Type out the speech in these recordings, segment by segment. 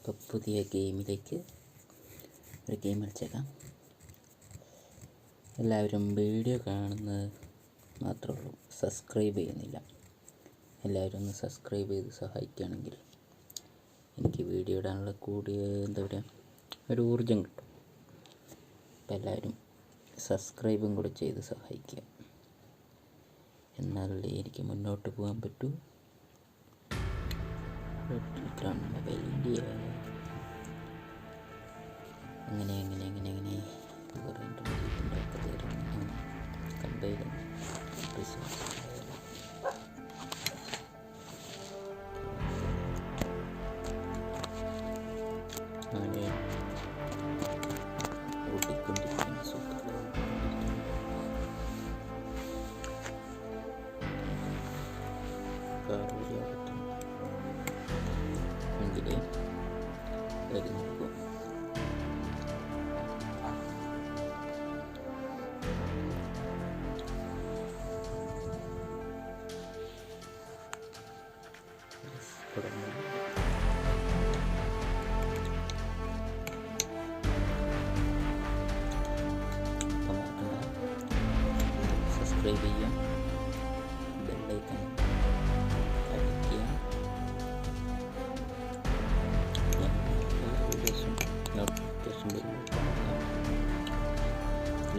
ഇപ്പോൾ പുതിയ ഗെയിമിലേക്ക് ഒരു ഗെയിം കളിച്ചേക്കാം. എല്ലാവരും വീഡിയോ കാണുന്നത് മാത്രമേ ഉള്ളൂ. സബ്സ്ക്രൈബ് ചെയ്യുന്നില്ല. എല്ലാവരും ഒന്ന് സബ്സ്ക്രൈബ് ചെയ്ത് സഹായിക്കുകയാണെങ്കിൽ എനിക്ക് വീഡിയോ ഇടാനുള്ള കൂടിയ എന്താ പറയുക ഒരു ഊർജം കിട്ടും. അപ്പോൾ എല്ലാവരും സബ്സ്ക്രൈബും കൂടെ ചെയ്ത് സഹായിക്കുക. എന്നാലേ എനിക്ക് മുന്നോട്ട് പോകാൻ പറ്റൂ. വലിയ അങ്ങനെ അങ്ങനെ അങ്ങനെ അങ്ങനെ കുറേ ഇന്റർനെറ്റിന്റെ ഒക്കെ തരുന്നു കമ്പൈൻ റിസോഴ്സ് അങ്ങനെ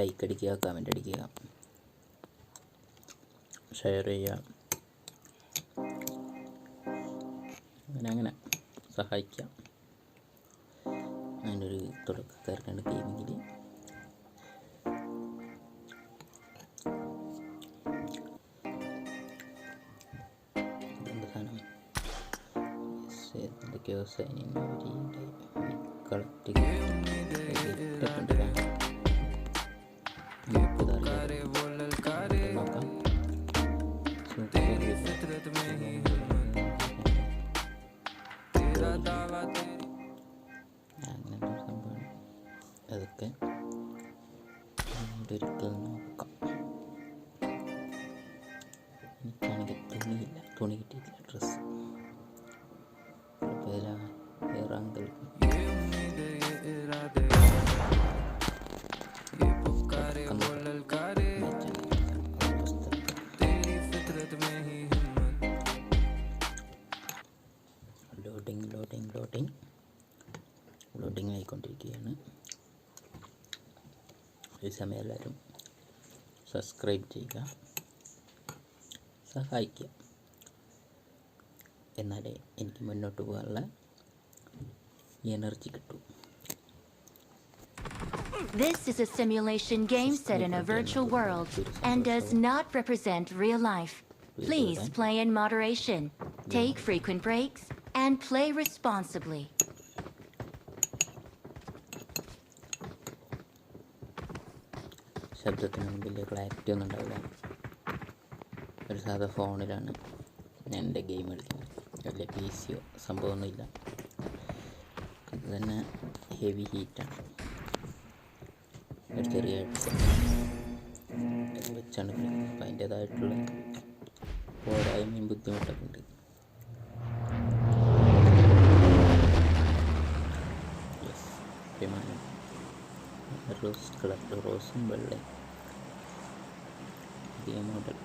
ലൈക്ക് അടിക്കുക കമന്റ് അടിക്കുക. ഷെയർ ചെയ്യുക. അങ്ങനെ അങ്ങനെ. സഹായിക്കാം. അതിന്റെ ഒരു തുടക്കക്കാരനാണ് ഗെയിമിങ്ങിൽ എന്തൊക്കെയോ സൈനിങ് കളക്ട് അങ്ങനത്തെ ഒരു സംഭവമാണ് അതൊക്കെ പിന്നീട് ഒരിക്കൽ നോക്കാം. എനിക്കാണെങ്കിൽ തുണിയില്ല തുണി കിട്ടിയിട്ടില്ല. ഡ്രസ്സ്. സമയം എല്ലാവരും സബ്സ്ക്രൈബ് ചെയ്യുക സഹായിക്കുക എന്നാലേ എനിക്ക് മുന്നോട്ട് പോകാനുള്ള എനർജി കിട്ടൂ This is a simulation game set in a virtual world and does not represent real life. Please play in moderation, take frequent breaks, and play responsibly. ശബ്ദത്തിനൊന്നും വലിയ ക്ലാരിറ്റി ഒന്നും ഉണ്ടാവില്ല. ഒരു സാധാ ഫോണിലാണ് ഞാൻ എന്റെ ഗെയിം കളിക്കുന്നത്. വലിയ പി സിയോ സംഭവമൊന്നുമില്ല. അത് തന്നെ ഹെവി ഹീറ്റാണ് ഒരു ചെറിയ വെച്ചാണ് കളിക്കുന്നത്. അപ്പം അതിന്റേതായിട്ടുള്ള പോരായ്മയും ബുദ്ധിമുട്ടൊക്കെ ഉണ്ട്. റോസ് കളർ റോസും വെള്ളയും. പുതിയ മോഡൽ.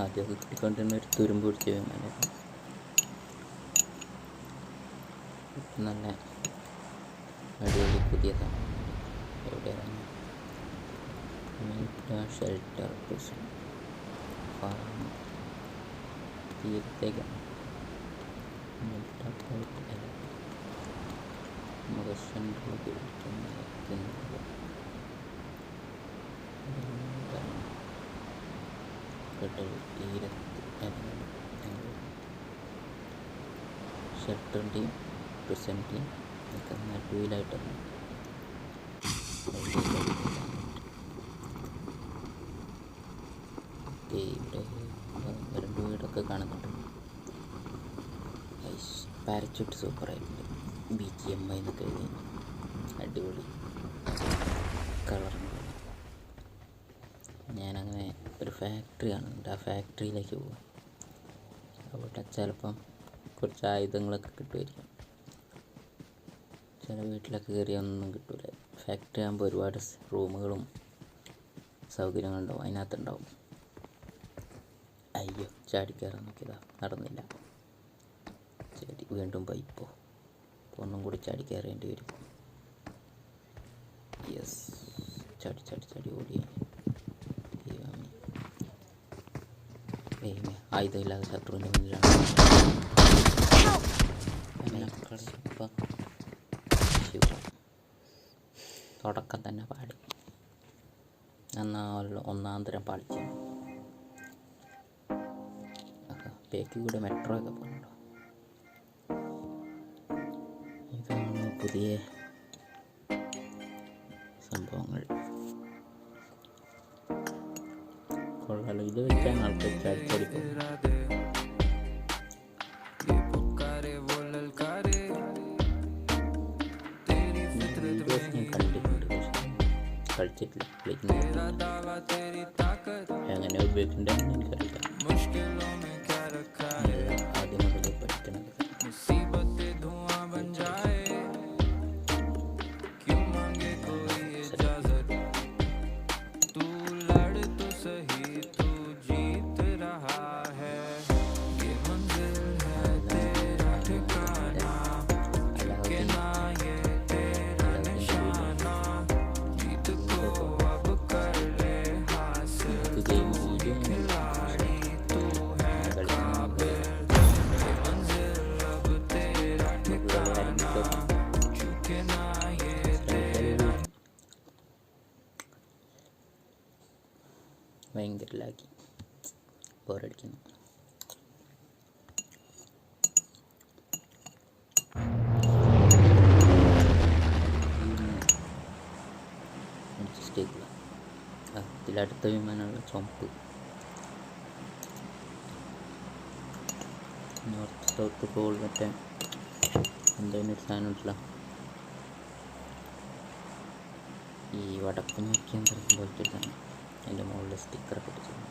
ആദ്യമൊക്കെ കിട്ടിക്കൊണ്ടിരുന്ന ഒരു തുരുമ്പ് പിടിച്ച വിമാനമായിരുന്നു. നല്ല അടിപൊളി പുതിയതാണ്. എവിടെയാണ്? Shelter farm തീരത്തേക്കാണ്. ഷട്ടറിന്റെയും പ്രസന്റിന്റെയും ഒക്കെ നടുവിലായിട്ടാണ് ഇവിടെ രണ്ട് വീടൊക്കെ കാണുന്നുണ്ട് പാരച്യൂട്ട് സൂപ്പറായിട്ടുണ്ട്. ബി ജി എം ഐ എന്നൊക്കെ എഴുതി. അടിപൊളി. കളറുണ്ട് ഞാനങ്ങനെ ഒരു ഫാക്ടറി കാണുന്നുണ്ട്. ആ ഫാക്ടറിയിലേക്ക് പോകും അവിടെ ചിലപ്പം കുറച്ച് ആയുധങ്ങളൊക്കെ കിട്ടുമായിരിക്കും. ചില വീട്ടിലൊക്കെ കയറിയാൽ ഒന്നും കിട്ടൂല. ഫാക്ടറി ആകുമ്പോൾ ഒരുപാട് റൂമുകളും സൗകര്യങ്ങളുണ്ടാവും. അതിനകത്തുണ്ടാവും. അയ്യോ ചാടി ഇതാ നോക്കിയതാ. നടന്നില്ല. വീണ്ടും പൈപ്പോ? ഒന്നും കൂടി ചാടി കയറേണ്ടി വരും. യെസ് ചാടി ചാടി ചാടി ഓടി. ആയുധമില്ലാതെ ശത്രുവിന്റെ മുന്നിലാണ്. തുടക്കം തന്നെ പാടി. നന്നാവല്ലോ തരം പാളിച്ചു. ബേക്കിൽ കൂടെ മെട്രോ ഒക്കെ പോകുന്നുണ്ടോ പുതിയ സംഭവങ്ങൾ കൊള്ളാലോ ഇത് വെച്ചാണ് ആൾക്കാർ ചാടിച്ചാടി പോകുന്നത് വീഡിയോസ് ഞാൻ കണ്ടിട്ടുണ്ട് പക്ഷേ കളിച്ചിട്ടില്ല കളിക്കുന്നില്ല എങ്ങനെ ഉപയോഗിക്കണ്ടെന്ന് എനിക്കറിയില്ല എല്ലാം ആദ്യം മുതലേ പഠിക്കണത് ഭയങ്കര ലാഗി ബോറടിക്കുന്നു ആ ഇതിലടുത്ത വിമാനമുള്ള ചുമപ്പ് നോർത്ത് സൗത്ത് പോൾ മറ്റേ എന്തെങ്കിലും ഒരു സാധനം ഉണ്ടല്ലോ. ഈ വടക്ക് നോക്കിയാൽ സാധനം അതിന്റെ മുകളിൽ സ്റ്റിക്കർ ഇട്ടിട്ടുണ്ട്.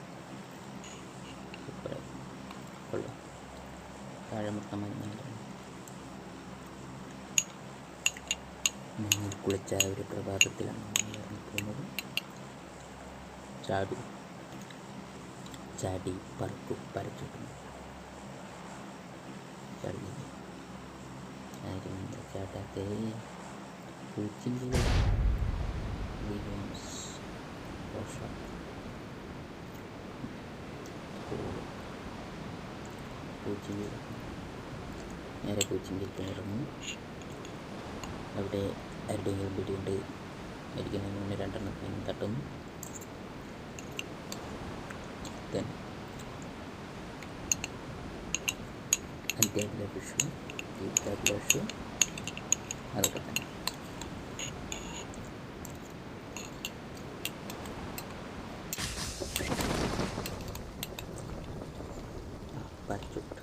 സൂപ്പറായി കൊള്ളാം കുളിച്ച ഒരു പ്രഭാതത്തിലാണ് ഇറങ്ങിപ്പോകുന്നത്. ചാടി. ചാടി പറക്കു പരച്ചിട്ടു ചാടി. ആരും എന്താ ചാട്ടാത്തേ? പൂച്ചിന്റെ നേരെ പൂച്ചിന്റെ ഇറങ്ങി അവിടെ ആരുടെയെങ്കിലും പിടിയുണ്ട് മരിക്കുന്നതിന് മുന്നേ രണ്ടെണ്ണത്തിന് തട്ടുന്നു then അത്യാഭിലാഷു ദീപ്താഭിലാഷു അതൊക്കെ തന്നെ പരച്ചുട്ട്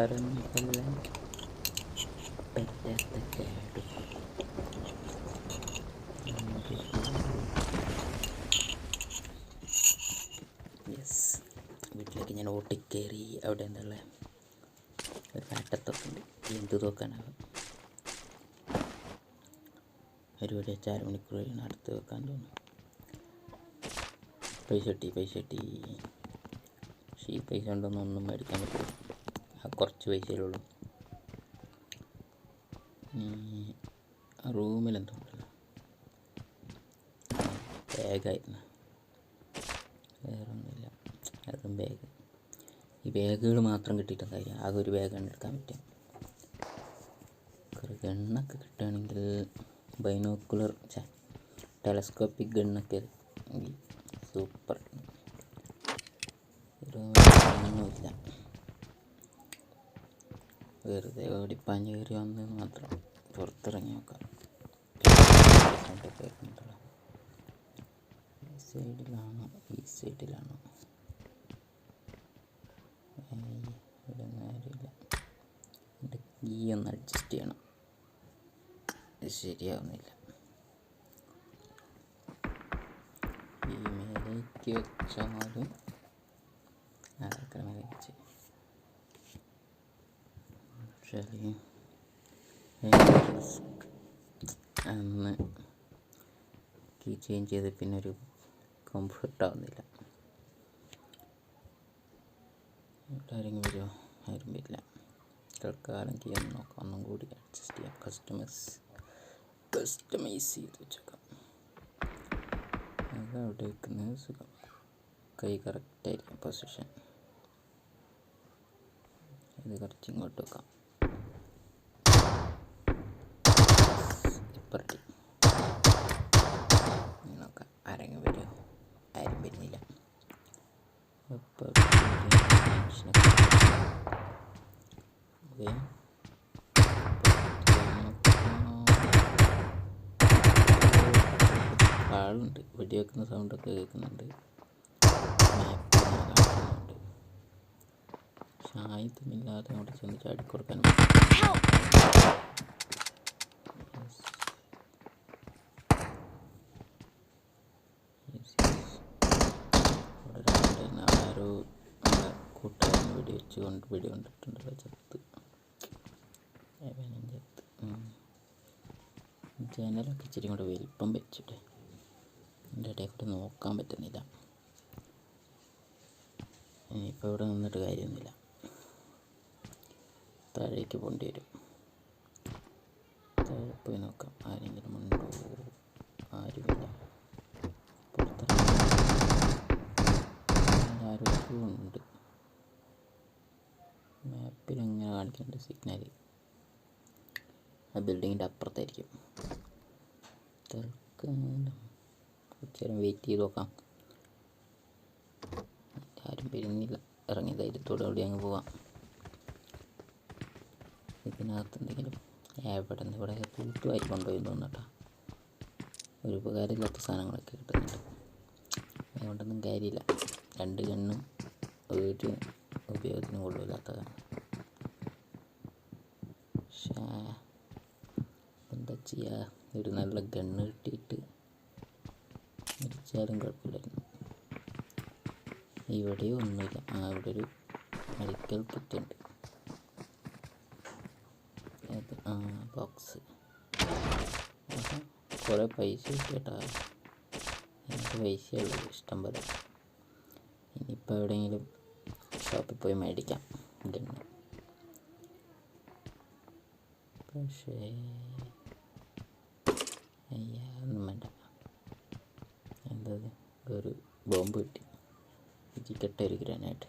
കൊല്ലാൻ പറ്റാത്ത കേട് യെസ് വീട്ടിലേക്ക് ഞാൻ ഓട്ടിക്കേറി. അവിടെ എന്നുള്ള ഒരു കാട്ടത്തൊക്കെ ഉണ്ട് എന്ത് തോക്കാനാകും ഒരു വഴി വെച്ച് അര മണിക്കൂർ കഴിയണം അടുത്ത് വെക്കാൻ തോന്നുന്നു. പൈസ കിട്ടി പൈസ കിട്ടി. പക്ഷേ ഈ പൈസ മേടിക്കാൻ പറ്റില്ല. കുറച്ച് പൈസയിലുള്ളൂ. റൂമിൽ എന്തോ ഉണ്ടല്ലോ. ബാഗായിരുന്നു. വേറെ അതും ബാഗ്. ഈ ബാഗുകൾ മാത്രം കിട്ടിയിട്ട് കാര്യം ആകെ ഒരു ബാഗാണ് എടുക്കാൻ പറ്റുക കുറേ ഗണ്ണൊക്കെ കിട്ടുകയാണെങ്കിൽ ബൈനോക്കുലർ ടെലസ്കോപ്പിക് ഗണ്ണൊക്കെ സൂപ്പർ ഒന്നുമില്ല വെറുതെ ഓടിപ്പാഞ്ഞ് കയറി വന്നത് മാത്രം പുറത്തിറങ്ങി നോക്കാം. ഈ സൈഡിലാണോ? ഈ സൈഡിലാണോ? ഇവിടെ ഒന്നും എന്റെ കീ ഒന്ന് അഡ്ജസ്റ്റ് ചെയ്യണം. ശരിയാവുന്നില്ല. ഈ മേലേക്ക് വെച്ചാലും അതൊക്കെ വെച്ച് പക്ഷേ അന്ന് കീ ചേഞ്ച് ചെയ്ത് പിന്നെ ഒരു കംഫർട്ട് ആവുന്നില്ല. ആരെങ്കിലും വരുമോ ആരും വരില്ല. തൽക്കാലം കീ ഒന്ന് നോക്കാം. ഒന്നും കൂടി അഡ്ജസ്റ്റ് ചെയ്യാം. കസ്റ്റമേഴ്സ് കസ്റ്റമൈസ് ചെയ്ത് വെച്ചേക്കാം. അത് അവിടെ വെക്കുന്നത് സുഖം. കൈ കറക്റ്റായിരിക്കും പൊസിഷൻ ഇത് കുറച്ച് ഇങ്ങോട്ട് വെക്കാം ഇപ്പം റെഡി ഇനി നോക്കാം ആരെങ്കിലും വരുമോ ആരും വരുന്നില്ല അപ്പോൾ ഓക്കെ ആളുണ്ട് വെടിവെക്കുന്ന സൗണ്ടൊക്കെ കേൾക്കുന്നുണ്ട്. കാണുന്നുണ്ട് ആയുധമില്ലാതെ അവിടെ ചെന്ന് ചാടിക്കൊടുക്കാൻ ആരോ വെടി വെച്ച് വെടി കൊണ്ടിട്ടുണ്ടല്ലോ ചത്ത് ജനലൊക്കെ ഇച്ചിരി കൂടെ വലിപ്പം വെച്ചിട്ട്. എന്റെ ഇടയിൽ കൂടെ നോക്കാൻ പറ്റുന്നില്ല. ഇനിയിപ്പോൾ ഇവിടെ നിന്നിട്ട് കാര്യമൊന്നുമില്ല. താഴേക്ക് പോകേണ്ടി വരും. താഴെ പോയി നോക്കാം. ആരെങ്കിലും ഉണ്ടോ? ആരുമില്ല. പുറത്തിറങ്ങി ഉണ്ട്. മാപ്പിൽ എങ്ങനെ കാണിക്കുന്നുണ്ട് സിഗ്നൽ ആ ബിൽഡിങ്ങിന്റെ അപ്പുറത്തായിരിക്കും. തൽക്കാലം കുറച്ച് നേരം വെയിറ്റ് ചെയ്ത് നോക്കാം. ആരും വരുന്നില്ല. ഇറങ്ങി ധൈര്യത്തോടെ അവിടെ അങ്ങ് പോവാം. ഇതിനകത്ത് എന്തെങ്കിലും എവിടെ നിന്ന് ഇവിടെ തൂത്തുമായി കൊണ്ടുപോയി തോന്നട്ടോ. ഒരു ഉപകാരമില്ലാത്ത സാധനങ്ങളൊക്കെ കിട്ടുന്നുണ്ട്. അതുകൊണ്ടൊന്നും കാര്യമില്ല. രണ്ട് കണ്ണും ഒരു ഉപയോഗത്തിന് കൊള്ളില്ലാത്തതാണ്. പക്ഷേ എന്താ ചെയ്യുക ഒരു നല്ല ഗണ്ണ് കിട്ടിയിട്ട് മരിച്ചാലും കുഴപ്പമില്ലായിരുന്നു. ഇവിടെ ഒന്നുമില്ല. ആ ഇവിടെ ഒരു മെഡിക്കൽ കിറ്റ് ഉണ്ട്. അത് ആ കുറേ പൈസ കിട്ടിയിട്ടാ. എനിക്ക് പൈസയുള്ളൂ ഇഷ്ടം പോലെ. ഇനിയിപ്പോൾ എവിടെയെങ്കിലും ഷോപ്പിൽ പോയി മേടിക്കാം. ഗണ്ണ് പക്ഷേ അയ്യാ ഒന്നും വേണ്ട എന്തത് ഒരു ബോംബ് കിട്ടി. ഇതിക്കട്ടെ ഒരു ഗ്രാനൈറ്റ്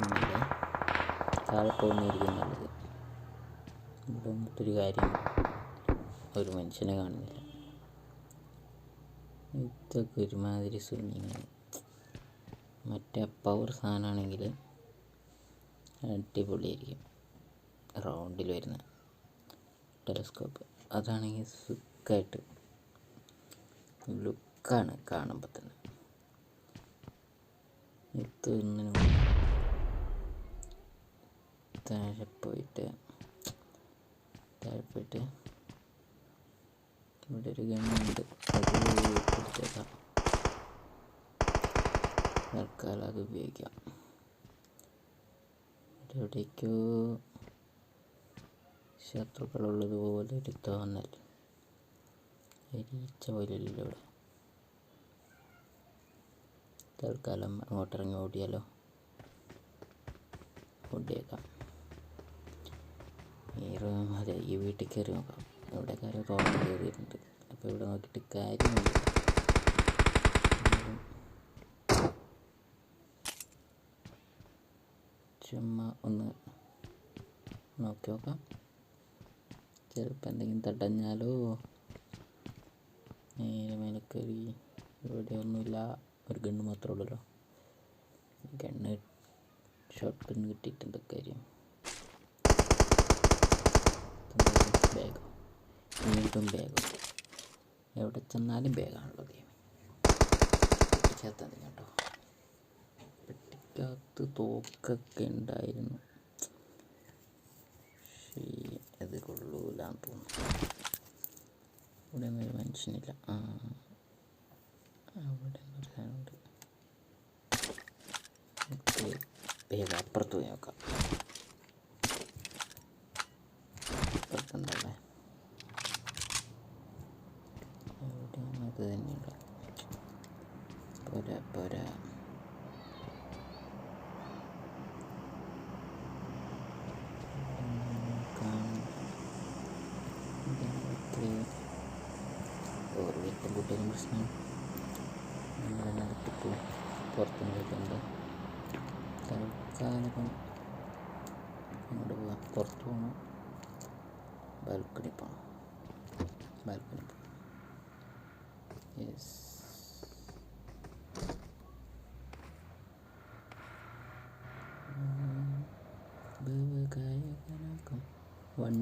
ഇന്നലെ താഴെ പോകുന്നതായിരിക്കും നല്ലത്. വന്നിട്ടൊരു കാര്യം ഒരു മനുഷ്യനെ കാണുന്നില്ല. ഇതൊക്കെ ഒരുമാതിരി സ്വിമ്മിങ് മറ്റേ പവർ സാധനമാണെങ്കിൽ അടിപൊളിയായിരിക്കും. റൗണ്ടിൽ വരുന്ന ടെലസ്കോപ്പ് അതാണെങ്കിൽ സുഖമായിട്ട് ലുക്കാണ് കാണുമ്പോൾ തന്നെ. ഇതൊന്നിനും താഴെ പോയിട്ട് താഴെ പോയിട്ട് ഇവിടെ ഒരു ഗണ്ണുണ്ട് അത് പിടിച്ചേക്കാം തൽക്കാലം അത് ഉപയോഗിക്കാം. എവിടേക്കോ ശത്രുക്കളുള്ളതുപോലെ ഒരു തോന്നൽ. എരീച്ച പോലെയല്ലോ ഇവിടെ തൽക്കാലം അങ്ങോട്ടിറങ്ങി ഓടിയാലോ ഓടിയേക്കാം അതെ ഈ വീട്ടിൽ കയറി നോക്കാം. ഇവിടെ കയറി തുറന്ന് കയറിയിട്ടുണ്ട് അപ്പോൾ ഇവിടെ നോക്കിയിട്ട് കാര്യമില്ല. ചുമ്മാ ഒന്ന് നോക്കി നോക്കാം. ചിലപ്പോൾ എന്തെങ്കിലും തടഞ്ഞാലോ? നേരെ മേലെ ഇവിടെ ഒന്നുമില്ല. ഒരു ഗണ്ണ് മാത്രമേ ഉള്ളല്ലോ. ഗണ്ണ് ഷോട്ട് ഗണ്ണ് കിട്ടിയിട്ട് എന്തൊക്കെ കാര്യം? ബാഗോ. വീണ്ടും ബാഗോ എവിടെ ചെന്നാലും ബാഗാണല്ലോ ഗെയിം. പെട്ടിക്കകത്ത് കേട്ടോ. പെട്ടിക്കകത്ത് തോക്കൊക്കെ ഉണ്ടായിരുന്നു. അത് കൊള്ളൂലെന്ന് തോന്നുന്നു. ഒന്നും ഒരു മനുഷ്യനില്ല. ആ അവിടെ ഒരു അപ്പുറത്ത് പോയി നോക്കാം. അപ്പുറത്തുണ്ടല്ലേ തന്നെയുണ്ട് പോരാ പോരാ.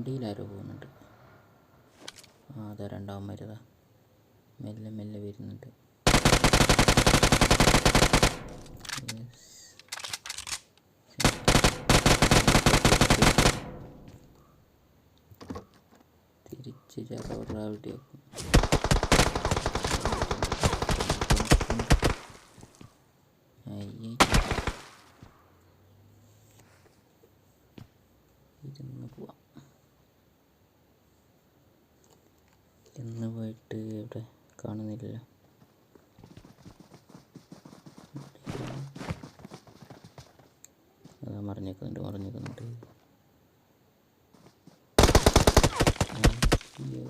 വണ്ടിയിലാരോ പോകുന്നുണ്ട്. ആ രണ്ടാം രണ്ടാമരുതാ മെല്ലെ മെല്ലെ വരുന്നുണ്ട്. തിരിച്ച് ചറവിടിയാക്കും അയ്യേ ഇരുന്ന് പോവാം ഇന്ന് പോയിട്ട് ഇവിടെ കാണുന്നില്ല അതാ മറിഞ്ഞേക്കുന്നുണ്ട് മറിഞ്ഞേക്കുന്നുണ്ട് അയ്യോ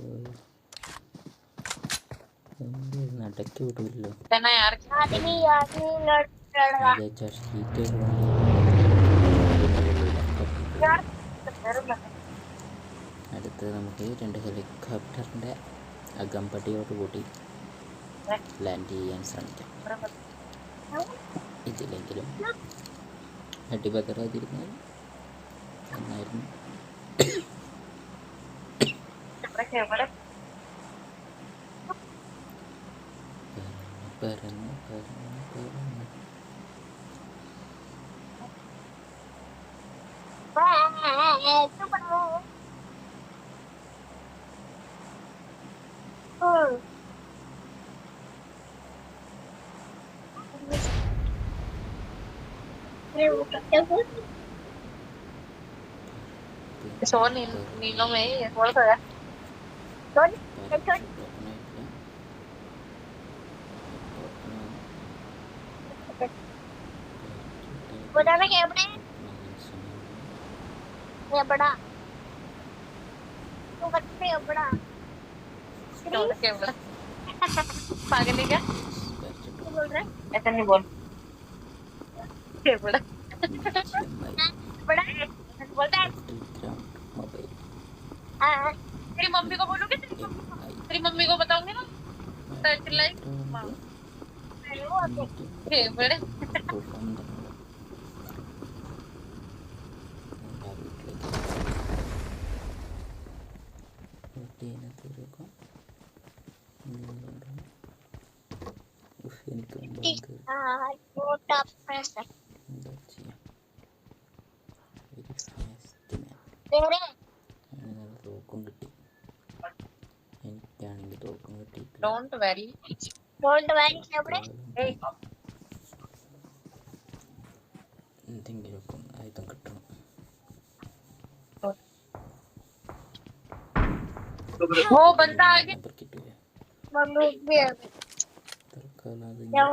ഹീറ്റ് കിട്ടൂല്ലോ ഹീറ്റ് അടുത്ത് നമുക്ക് രണ്ട് ഹെലികോപ്റ്ററിന്റെ അകമ്പടിയോട് കൂടി ലാൻഡ് ചെയ്യാൻ ശ്രമിക്കാം. ഇതില്ലെങ്കിലും അടിപതറാതിരുന്നാൽ നന്നായിരുന്നു. parent parent parent số nên mình nó mấy số rồi á số cái số अपने ये बड़ा तू बच्चे ये बड़ा क्या बोला पागल है क्या क्या बोल रहा है ऐसा नहीं बोल क्या बोला बड़ा बोलता है മൊബൈൽ हाँ, तेरी मम्मी को बोलोगे तेरी मम्मी को तेरी मम्मी को बताऊंगी ना तो चिल्लाई ये बड़े നമുക്ക് हाँ छोटा पैसा എന്താ ചെയ്യാം വെരി ഫാസ്റ്റ് മാൻ तेरे അങ്ങനെ തോക്കും കിട്ടി എനിക്കാണെങ്കിൽ തോക്കും കിട്ടിയിട്ടില്ല डोंट वरी डोंट वरी अपने എന്തെങ്കിലുമൊക്കെ ഒന്ന് ആയുധം കിട്ടണം वो बंदा आगे Help!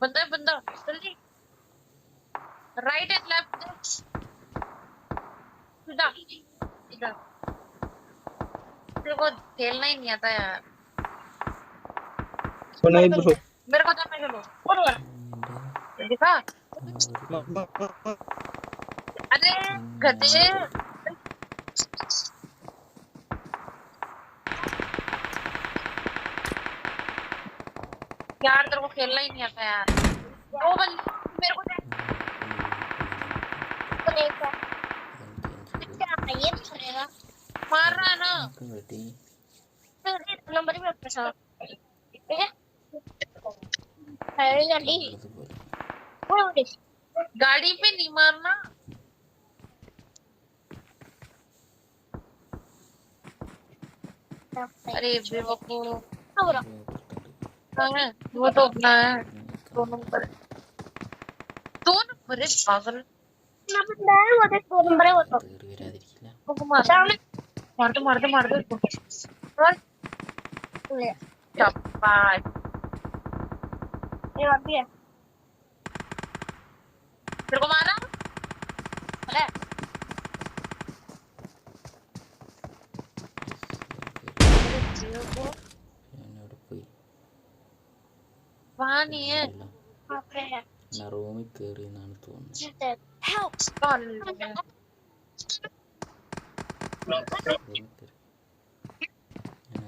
बंदा बंदा जल्दी राइट एंड लेफ़्ट सीधा सीधा तेरे को खेलना ही नहीं आता यार सुना ही मेरे को जाने चलो बोलो दिखा अरे गधे। यार तेरे को खेलना ही नहीं आता यार। वो बंद मेरे को तो देखा ये नहीं करेगा मार रहा है ना। तो नंबर भी अपने साथ। है? गाड़ी पे नहीं मारना। अरे बेवकूफ़। हाँ, वो तो अपना है। दो नंबर दो नंबर है पागल। ना बंदा है वो देख दो नंबर है वो तो। मार दो मार दो मार दो। और? ले। चपाट ये और भी है। तेरे को मारा? अरे। റൂമിൽ കേറി എന്നാണ് തോന്നുന്നത്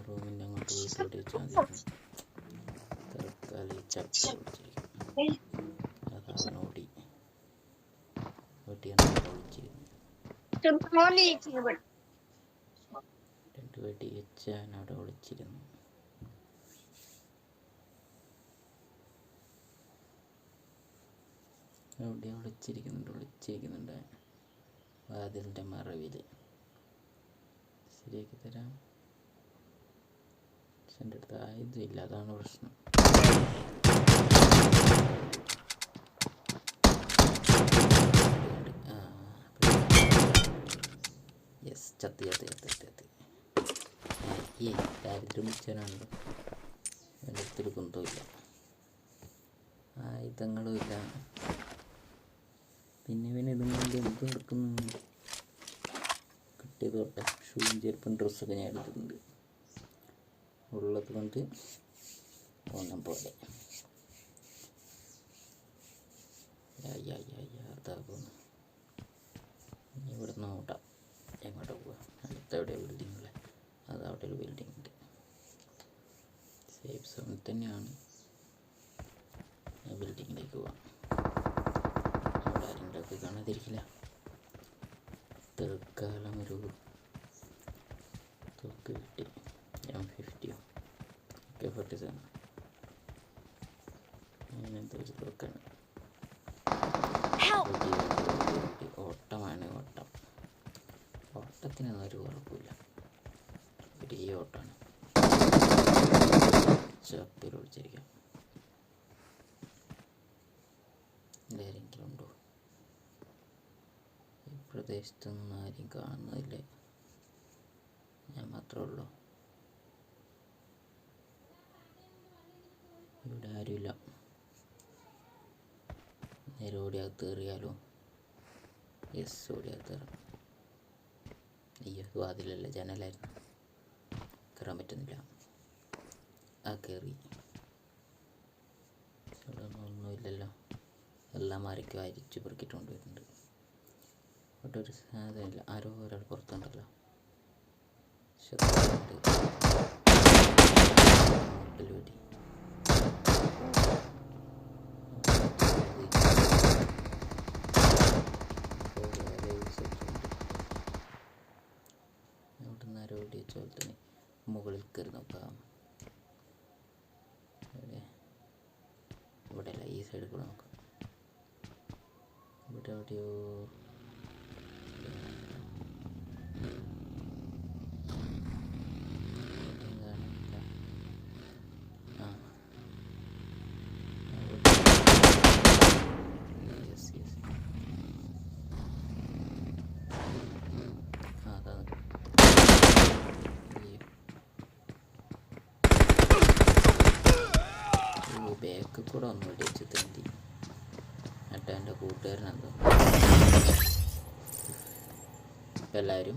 റൂമിന്റെ അങ്ങോട്ട് വീട്ടിലോട്ട് തൽക്കാലം ചപ്പ അതാണ് ഓടി. വെട്ടിയാണ് വിളിച്ചിരുന്നു രണ്ട് വെടി അവിടെ ഒളിച്ചിരുന്നു. അവിടെ ഒളിച്ചിരിക്കുന്നുണ്ട് ഒളിച്ചിരിക്കുന്നുണ്ട്. വാതിലിന്റെ മറവിൽ ശരിയാക്കി തരാം. എന്റെ അടുത്ത് ആയുധമില്ല അതാണ് പ്രശ്നം. ചത്തി ചത്തി ചത്തി ചത്തി. ഈ ദാരിദ്ര്യം പിടിച്ചവനാണല്ലോ അടുത്തൊരു ആയുധങ്ങളും ഇല്ല. പിന്നെ പിന്നെ ഇതും കൊണ്ട് എന്ത് നടക്കുന്നു? കിട്ടിയത് ഷൂവും ചെരുപ്പും ഡ്രസ്സൊക്കെ ഞാൻ എടുത്തിട്ടുണ്ട്. ഉള്ളത് കൊണ്ട് ഓണം പോലെ. യാ, യാ, യാ, യാ, അതാ പോകുന്നു ഇനി ഇവിടെ നിന്ന് എങ്ങോട്ടാ എങ്ങോട്ട് പോവാ? അടുത്ത എവിടെ ബിൽഡിങ്ങില്ല അത് അവിടെ ഒരു ബിൽഡിംഗ് ഉണ്ട് സേഫ് തന്നെയാണ് ബിൽഡിങ്ങിലേക്ക് പോവാം. അവിടെ ആരെങ്കിലുമൊക്കെ കാണാതിരിക്കില്ല. തൽക്കാലം ഒരു തോക്ക് കിട്ടി. എം ഫിഫ്റ്റിയോ കെ ഫോർട്ടി സെവൻ അങ്ങനത്തെ ഒരു തോക്കാണ്. ഓട്ടമാണ് ഓട്ടം. ഓട്ടത്തിനൊന്നും ഒരു കുഴപ്പമില്ല. ഒരു ഈ ഓട്ടമാണ് ചപ്പിൽ ഒളിച്ചിരിക്കാം ആരെങ്കിലും ഉണ്ടോ? ഈ പ്രദേശത്തൊന്നും ആരും കാണുന്നതില്ല. ഞാൻ മാത്രമേ ഉള്ളൂ. ഇവിടെ ആരുമില്ല. നേരെ ഓടി അകത്ത് കയറിയാലോ? യെസ് ഓടി അകത്ത് കയറാം. അയ്യോ വാതിലല്ല ജനലായിരുന്നു. കയറാൻ പറ്റുന്നില്ല. ആ കയറി. ഒന്നുമില്ലല്ലോ എല്ലാം ആരൊക്കെ അരിച്ചു പെറുക്കിയിട്ട് കൊണ്ടുവരുന്നുണ്ട് ഇവിടെ ഒരു സാധനമില്ല ആരോ ഒരാൾ പുറത്തുണ്ടല്ലോ. വെച്ച മുകളിൽ കയറി നോക്കാം എവിടെ ഇവിടെ അല്ല ഈ സൈഡിൽ കൂടെ നോക്കാം ഇവിടെ എവിടെയോ എവിടെയും കാണില്ല. ആ യെസ് യെസ് ആ അതാ ഈ ബാക്കിൽ കൂടെ ഒന്ന് വെടിച്ച് തെണ്ടി എന്നിട്ട് എന്റെ കൂട്ടുകാരനെന്തോ എല്ലാവരും